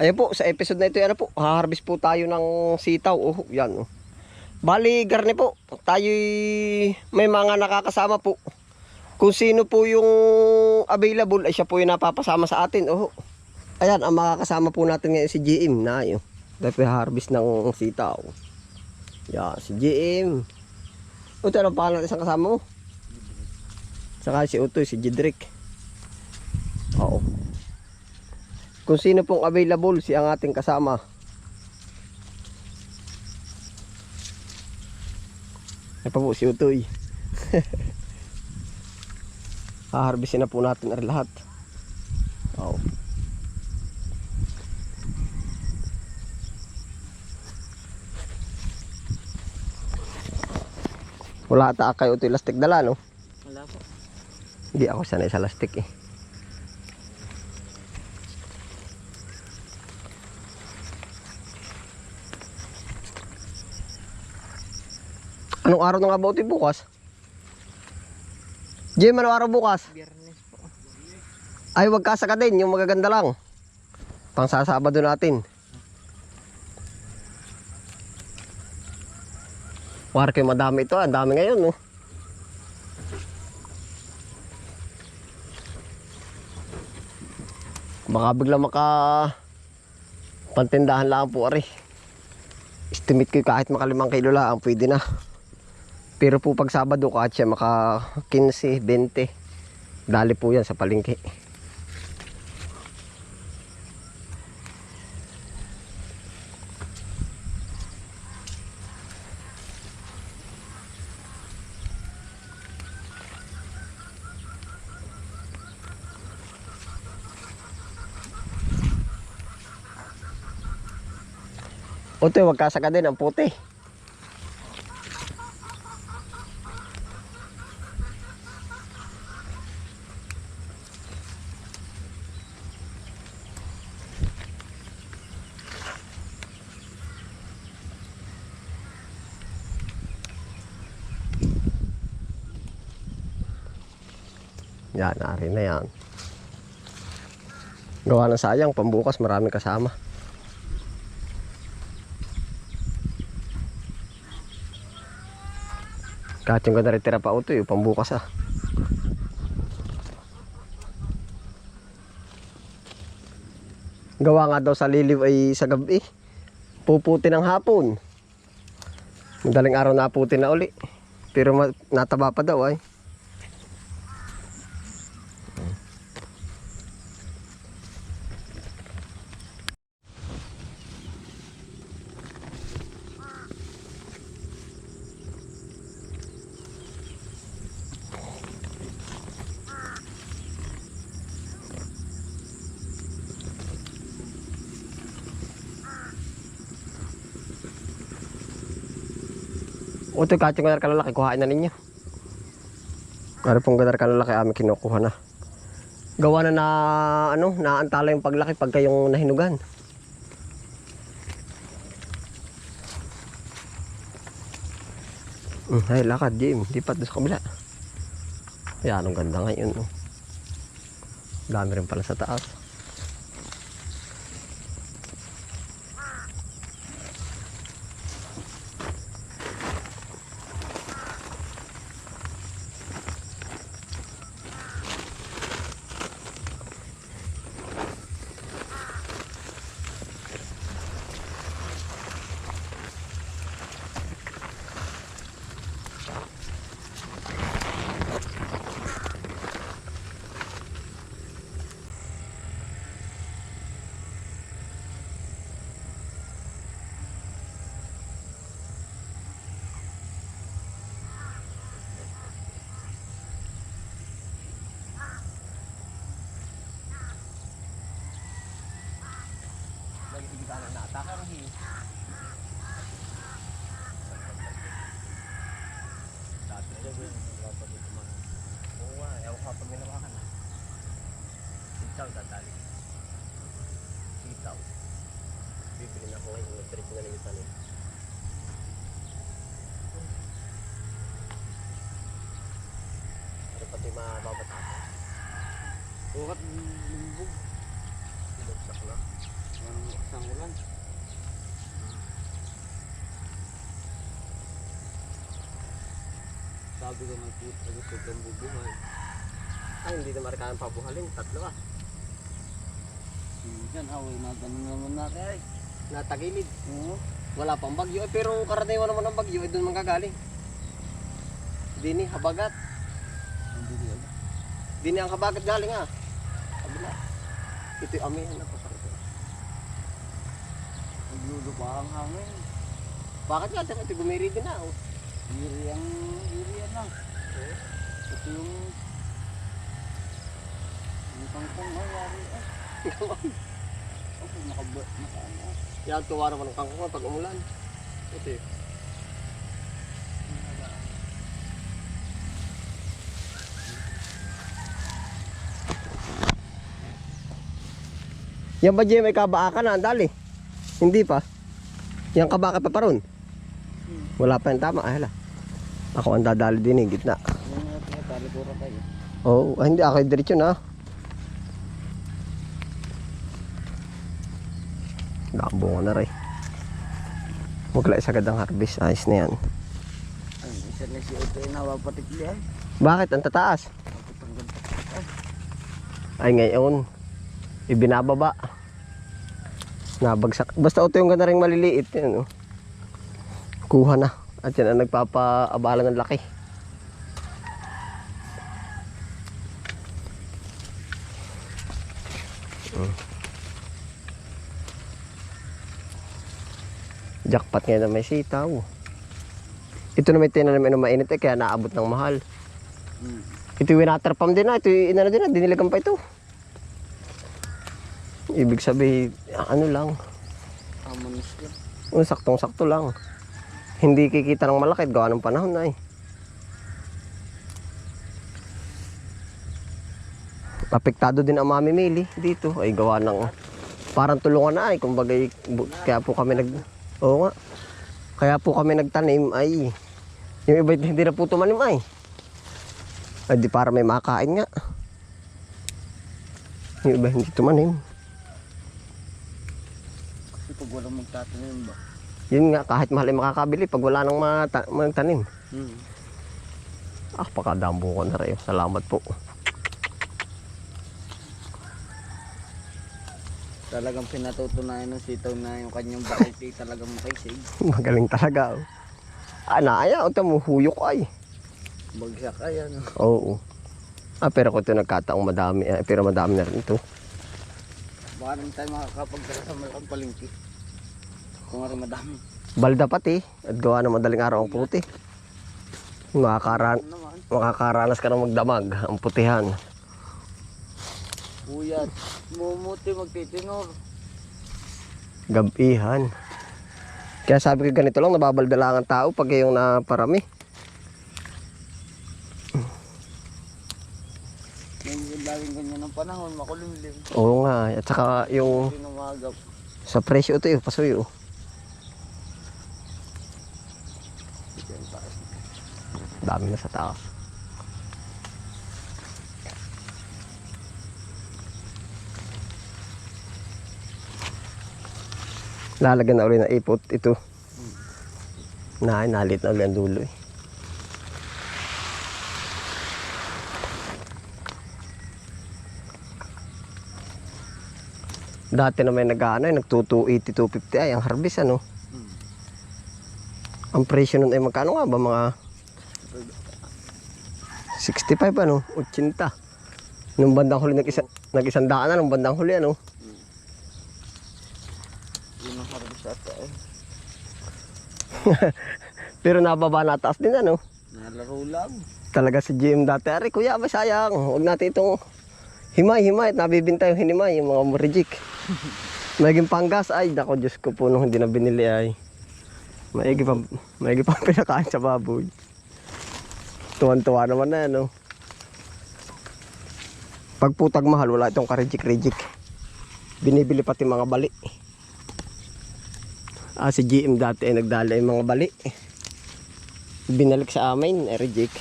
Ayan po, sa episode na ito, ano po, haharvest po tayo ng sitaw. Oh, yan. Oh. Bali, garni po. Tayo may mga nakakasama po. Kung sino po yung available, ay siya po yung napapasama sa atin. Oh. Ayan, ang makakasama po natin ngayon si GM na yun. Dahil harvest ng sitaw. Yan, si GM. Ito, anong pangalan ng isang kasama mo? Saka si Utoy, si Jedrick. Oo. Kung sino pong available, si ang ating kasama. Ay pa po, si Utoy. Haharbisin na po natin ang lahat. Oo. Wala ata kayo ito elastic dala, no? Wala po. Hindi ako sanay sa elastic eh. Anong araw ng about bukas? Jim, anong araw bukas? Biyernes po. Ay, wag kasaka din, yung magaganda lang. Pang sasabado natin. War kayo madami ito, ang dami ngayon, no? Baka bigla maka pantindahan lang po, ari. Estimate ko kahit maka 5 kilo lang, pwede na. Pero po pag Sabado, kahit siya maka 15, 20. Dali po yan sa palengke. Ote, wag kasaka din ang puti. Yan, nari na yan. Gawa ng sayang, pambukas maraming kasama. Kahit yung ganda rin pa uto, yung pambukas ah. Gawa nga daw sa liliw ay sa gabi. Puputi ng hapon. Madaling araw na puti na uli. Pero nataba pa daw ay. Uto, kahit yung kalalaki, kuhain na ninyo. Ano pong gadar kalalaki, amin kinukuha na. Gawa na na, ano, naantala yung paglaki pagka yung nahinugan. Hmm, ay, lakad, Jim. Lipat doon sa kabila. Ayan, ang ganda ngayon. No? Dami rin pala sa taas. Nag-ibigay na na-atake ang hiyo. Dati na yun, wala pa dito man. Oo nga, ewan ka pag minawakan. Sitaw, tatali. Sitaw. Bibili na ako ngayon, nag-trip na lang yung tanim. Ano pati mababata ko? Bukat lumbog. Binagsak na. Ano, ng ulan. Sabi ko puta gusto kang bubuhay. Ay, hindi na marikahan pabuhalin. Tatlo ah. Yan, away na ganun naman natin ay. Natagilid. Oo. Wala pang bagyo. Eh, pero karaniwan naman ang bagyo. Eh, doon manggagaling. Dini, habagat. Hindi alam. Dini ang habagat galing ah. Kabila. Ito yung amihan na po. Naglulo pa ang hangin. Bakit nga? Ito gumiri din na. Oh. Yuri ang yuri yan lang. Ito yung yung kangkong ay yari ay. Ako nakaba naka ano. Yan, tuwa naman ang kangkong pag umulan. Ito yun. Yan ba, Jay, may kabaakan na, andali? Hindi pa. Yan kabaka pa pa ron. Wala pa yung tama. Hala. Ako ang dadali din eh, gitna. Oo, oh, hindi ako diretso na. Nakabunga na rin. Huwag sagad ang harvest. Ayos na yan. Isa na si ito. Bakit? Ang tataas. Ay ngayon, ibinababa. Nabagsak. Basta ito yung ganda rin maliliit. Yan, oh. Kuha na. At yan ang nagpapaabala ng laki. Jackpot ngayon na may sitaw. Ito na may tinanim na mainit eh, kaya naabot ng mahal. Hmm. Ito yung winaterpam din na. Ito yung inano din na. Dinilagan pa ito. Ibig sabihin, ano lang. Amonis lang. Oh, saktong-sakto lang. Hindi kikita ng malaki. Gawa ng panahon na eh. Apektado din ang mamimili dito. Ay gawa ng parang tulungan na ay. Kumbaga, kaya po kami nag... Oo nga. Kaya po kami nagtanim ay... Yung iba hindi na po tumanim ay. Ay di para may makain nga. Yung iba hindi tumanim. Kasi pag walang magtatanim ba? Yun nga, kahit mahal ay makakabili pag wala nang magtanim. Hmm. Ah, pakadambo ko na rin. Salamat po. Talagang pinatutunayan ng sitaw na yung kanyang bakit talagang makisig. Magaling talaga. Oh. Naaya. O mo, huyok ay. Bagsak ay ano. Oo. Ah, pero kung ito nagkataong madami. Eh, pero madami na rin ito. Baka naman tayo makakapagdala sa malaking palengke. Kung nga rin madami. Balda pati. At gawa ng madaling araw ang puti. Makakaran Ano makakaranas ka ng magdamag. Ang putihan. Puyat. Mumuti magtitinor. Gabihan. Kaya sabi ko ganito lang, nababaldala ang tao pag yung naparami. Yung laging ganyan ng panahon, makulimlim. Oo nga. At saka yung Hindi numagap. sa presyo ito, yung pasuyo. Dami na sa taas. Lalagyan na ulit ng ipot ito. Na, nalit na ulit ang dulo eh. Dati na may nag-ano, eh, nag 280, 250 ay ang harvest ano. Hmm. Ang presyo nun ay magkano nga ba mga 65 ano, 80. Nung bandang huli nag-isa, nag-isang daan na nung bandang huli ano. Yun ang harvest ata eh. Pero nababa na taas din ano. Nalaro lang. Talaga si GM dati, ari kuya ba sayang, huwag natin itong himay, himay, at nabibinta yung hinimay, yung mga rejik. Maging panggas, ay nako Diyos ko po nung hindi na binili ay. Maigi pa, maigi pa pinakain sa baboy. Tuwan-tuwa naman na ano. Pag putag mahal, wala itong karejik-rejik. Binibili pati mga bali ah, si GM dati ay nagdala yung mga bali. Binalik sa amin eh reject.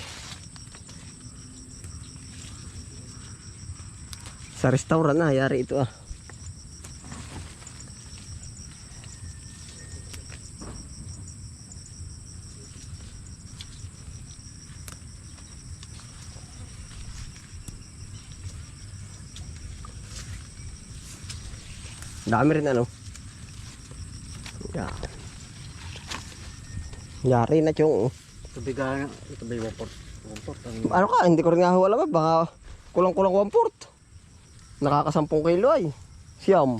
Sa restaurant na yari ito ah. Dami rin ano? Yan. Yari na chong. oh. Tubigan, ito ba yung Ano ka, hindi ko rin nga alam. Baka kulang-kulang 1 port. Nakakasampung kilo ay. Siyam.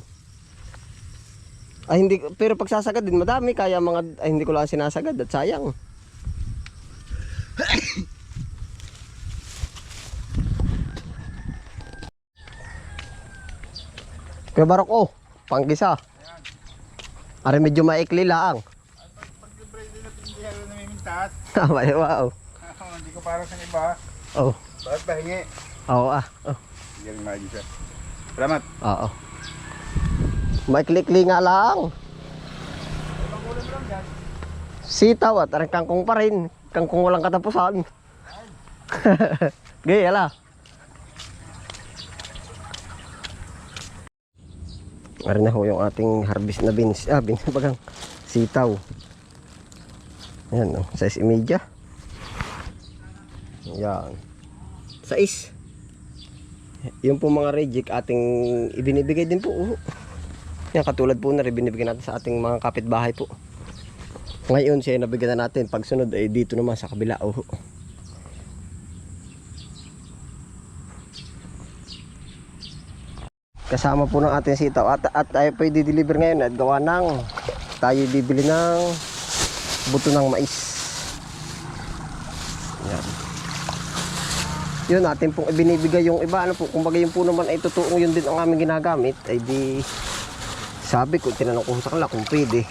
Ay hindi, pero pagsasagad din madami. Kaya mga, ay hindi ko lang sinasagad at sayang. Kuya Barok, oh, panggisa. Ari medyo maikli lang. Pag libre din natin hindi ako namimintas. Tama yun, wow. Hindi ko para sa iba. Oh, Bakit pahingi? oo ah. Oh, rin magi siya. Salamat. oo. Maikli-ikli nga lang. Sitaw at arang kangkong pa rin. Kangkong walang katapusan. Gaya ala. Ari na ho yung ating harvest na beans. Ah, beans bagang sitaw. Yan, oh, size media. Yan. Sais. Yung po mga reject ating ibinibigay din po. oh. Yan katulad po na rin binibigay natin sa ating mga kapitbahay po. Ngayon siya nabigyan na natin. Pag sunod ay dito naman sa kabila. Oh. Kasama po ng ating sitaw. At, at tayo po i-deliver ngayon at gawa ng tayo bibili ng buto ng mais. Yan. Yun natin pong ibinibigay yung iba ano po kumbaga yun po naman ay totoong yun din ang aming ginagamit ay di sabi ko tinanong ko sa kanila kung pwede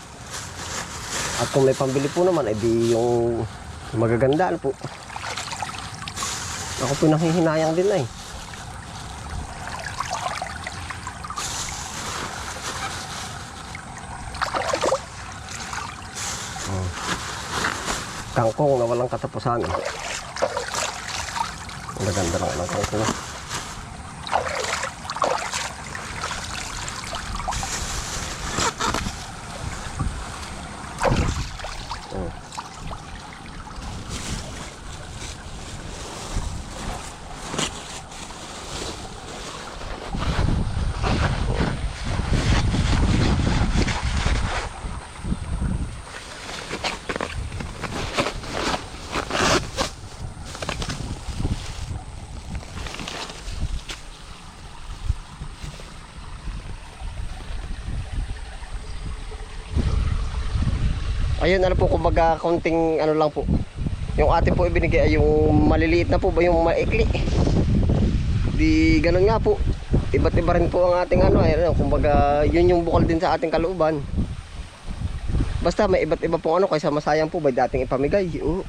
at kung may pambili po naman ay di yung magaganda ano po ako po nanghihinayang din ay Oh. Kangkong na walang katapusan. Ang ganda ng ng kangkong Ayun, ano po, kumbaga, konting ano lang po. Yung atin po ibinigay ay yung maliliit na po ba yung maikli. Di ganun nga po. Iba't iba rin po ang ating ano, ay, ano, kumbaga, yun yung bukal din sa ating kalooban. Basta may iba't iba pong ano, kaysa masayang po ba dating ipamigay. Oo.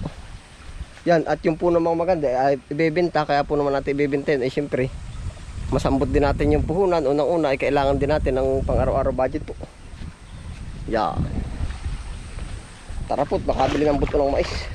Yan, at yung po namang maganda ay ibebenta, kaya po naman natin ibebenta yun, ay syempre, masambot din natin yung puhunan. Unang-una ay kailangan din natin ng pang araw-araw budget po. Yan. Tara po, makabili ng buto ng mais.